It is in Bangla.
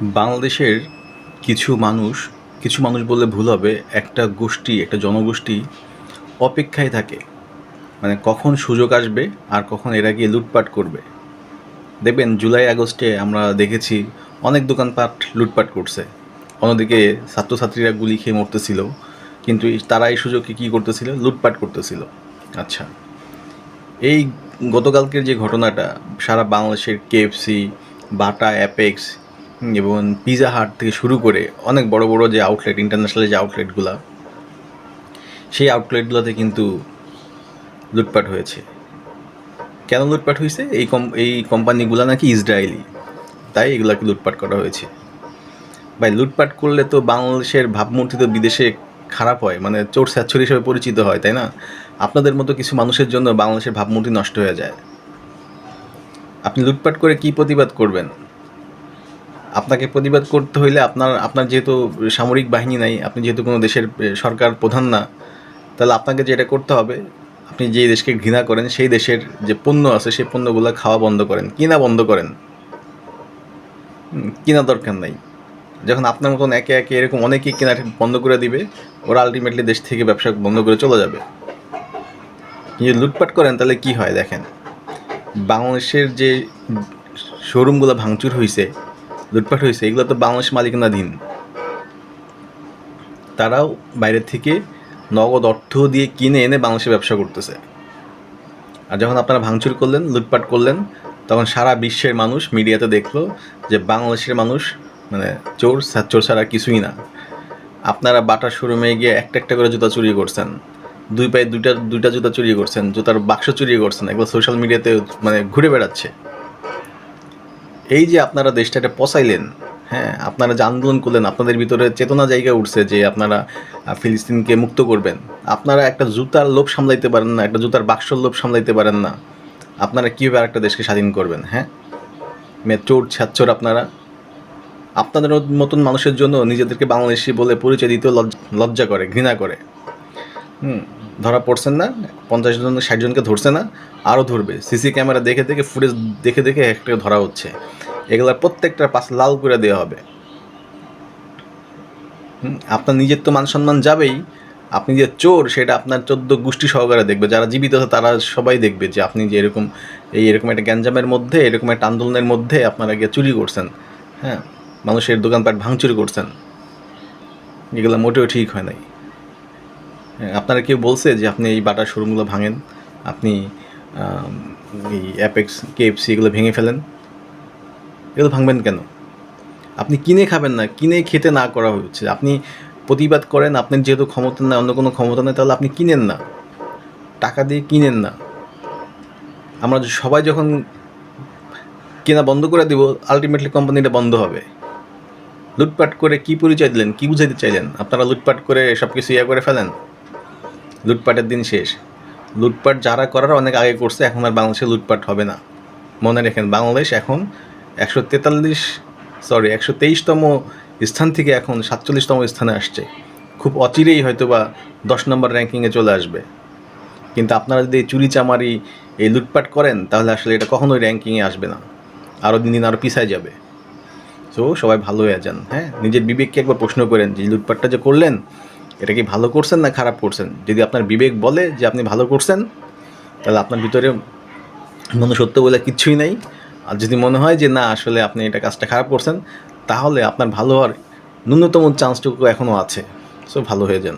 বাংলাদেশের কিছু মানুষ কিছু মানুষ বললে ভুল হবে, একটা গোষ্ঠী, একটা জনগোষ্ঠী অপেক্ষায় থাকে। মানে কখন সুযোগ আসবে আর কখন এরা গিয়ে লুটপাট করবে। দেখবেন জুলাই, আগস্টে আমরা দেখেছি অনেক দোকানপাট লুটপাট করছে। অন্যদিকে ছাত্রছাত্রীরা গুলি খেয়ে মরতেছিল, কিন্তু তারা এই সুযোগে কী করতেছিল? লুটপাট করতেছিল। আচ্ছা এই গতকালকের যে ঘটনাটা, সারা বাংলাদেশের কেএফসি বাটা অ্যাপেক্স এবং পিজা হাট থেকে শুরু করে অনেক বড় বড় যে আউটলেট ইন্টারন্যাশনাল যে আউটলেটগুলো সেই আউটলেটগুলোতে কিন্তু লুটপাট হয়েছে। কেন লুটপাট হয়েছে? এই কম, এই কোম্পানিগুলো নাকি ইসরায়েলি তাই এগুলাকে লুটপাট করা হয়েছে। ভাই, লুটপাট করলে তো বাংলাদেশের ভাবমূর্তি তো বিদেশে খারাপ হয় মানে চোর স্যাচ্ছর হিসেবে পরিচিত হয়, তাই না? আপনাদের মতো কিছু মানুষের জন্য বাংলাদেশের ভাবমূর্তি নষ্ট হয়ে যায়। আপনি লুটপাট করে কি প্রতিবাদ করবেন? আপনাকে প্রতিবাদ করতে হইলে আপনার আপনার যেহেতু সামরিক বাহিনী নাই, আপনি যেহেতু কোনো দেশের সরকার প্রধান না, তাহলে আপনাকে যেটা করতে হবে, আপনি যে দেশকে ঘৃণা করেন, সেই দেশের যে পণ্য আছে, সেই পণ্যগুলো খাওয়া বন্ধ করেন, কিনা বন্ধ করেন। কিনা দরকার নাই। যখন আপনার মতন একে একে এরকম অনেকেই কেনা বন্ধ করে দিবে, ওরা আলটিমেটলি দেশ থেকে ব্যবসা বন্ধ করে চলে যাবে। যদি লুটপাট করেন, তাহলে কি হয় দেখেন? বাংলাদেশের যে শোরুমগুলো ভাঙচুর হয়েছে লুটপাট হয়েছে, এগুলো তো বাংলাদেশ মালিকানাধীন তারাও বাইরে থেকে নগদ অর্থ দিয়ে কিনে এনে বাংলাদেশে ব্যবসা করতেছে। আর যখন আপনারা ভাঙচুর করলেন, লুটপাট করলেন, তখন সারা বিশ্বের মানুষ মিডিয়াতে দেখল যে বাংলাদেশের মানুষ মানে চোর চোর ছাড়া কিছুই না। আপনারা বাটার শোরুমে গিয়ে একটা একটা করে জুতা চুরি করছেন, দুই পায়ে দুইটা দুইটা জুতা চুরি করছেন, জুতার বাক্স চুরি করছেন, এগুলো সোশ্যাল মিডিয়াতে মানে ঘুরে বেড়াচ্ছে। এই যে আপনারা দেশটাকে পচাইলেন হ্যাঁ আপনারা যে আন্দোলন করলেন, আপনাদের ভিতরে চেতনা জায়গা উঠছে যে আপনারা ফিলিস্তিনকে মুক্ত করবেন। আপনারা একটা জুতার লোভ সামলাইতে পারেন না, একটা জুতার বাক্সর লোভ সামলাইতে পারেন না। আপনারা কীভাবে আরেকটা দেশকে স্বাধীন করবেন হ্যাঁ? মে চোর ছাচ্চর আপনারা। আপনাদের মতন মানুষের জন্য নিজেদেরকে বাংলাদেশি বলে পরিচয় দিতেও লজ- লজ্জা করে, ঘৃণা করে। হুম। ধরা পড়ছেন না, পঞ্চাশ জন, ষাট জনকে ধরছে না আরও ধরবে। সিসি ক্যামেরা দেখে দেখে ফুটেজ দেখে দেখে একটা ধরা হচ্ছে। এগুলার প্রত্যেকটা পাশ লাল করে দেওয়া হবে। আপনার নিজের তো মান সম্মান যাবেই। আপনি যে চোর, সেটা আপনার চোদ্দ গোষ্ঠী সহকারে দেখবে। যারা জীবিত আছে, তারা সবাই দেখবে যে আপনি যে এরকম, এই এরকম একটা গ্যাঞ্জামের মধ্যে, এরকম একটা আন্দোলনের মধ্যে আপনারা গিয়ে চুরি করছেন। হ্যাঁ মানুষের দোকানপাট ভাঙচুরি করছেন। এগুলো মোটেও ঠিক হয় নাই। আপনারা কেউ বলছে যে আপনি এই বাটার শোরুমগুলো ভাঙেন? আপনি এই অ্যাপেক্স কেএফসি এগুলো ভেঙে ফেলেন? এগুলো ভাঙবেন কেন? আপনি কিনে খাবেন না, কিনে খেতে না করা হচ্ছে। আপনি প্রতিবাদ করেন, আপনার যেহেতু ক্ষমতা না অন্য কোনো ক্ষমতা নেই, তাহলে আপনি কিনেন না। টাকা দিয়ে কিনেন না। আমরা সবাই যখন কেনা বন্ধ করে দেব আলটিমেটলি কোম্পানিটা বন্ধ হবে। লুটপাট করে কি পরিচয় দিলেন, কি বুঝাইতে চাইলেন? আপনারা লুটপাট করে সব কিছু ইয়ে করে ফেলেন? লুটপাটের দিন শেষ। লুটপাট যারা করার অনেক আগে করছে, এখন আর বাংলাদেশে লুটপাট হবে না। মনে রাখেন, বাংলাদেশ এখন একশো তেতাল্লিশ সরি একশো তেইশতম স্থান থেকে এখন সাতচল্লিশতম স্থানে আসছে। খুব অচিরেই হয়তো বা দশ নম্বর র্যাঙ্কিংয়ে চলে আসবে। কিন্তু আপনারা যদি চুরি চামারি এই লুটপাট করেন, তাহলে আসলে এটা কখনোই র্যাঙ্কিংয়ে আসবে না। আরও দিন দিন আরও পিছায় যাবে। তো সবাই ভালো হয়ে যান হ্যাঁ? নিজের বিবেককে একবার প্রশ্ন করেন যে লুটপাটটা যে করলেন এটা কি ভালো করছেন না খারাপ করছেন? যদি আপনার বিবেক বলে যে আপনি ভালো করছেন, তাহলে আপনার ভিতরে মনুষ্যত্ব বলে কিছুই নাই। আর যদি মনে হয় যে না, আসলে আপনি এটা কাজটা খারাপ করছেন, তাহলে আপনার ভালো হওয়ার ন্যূনতম চান্সটুকু এখনও আছে। সো ভালো হয়ে যান।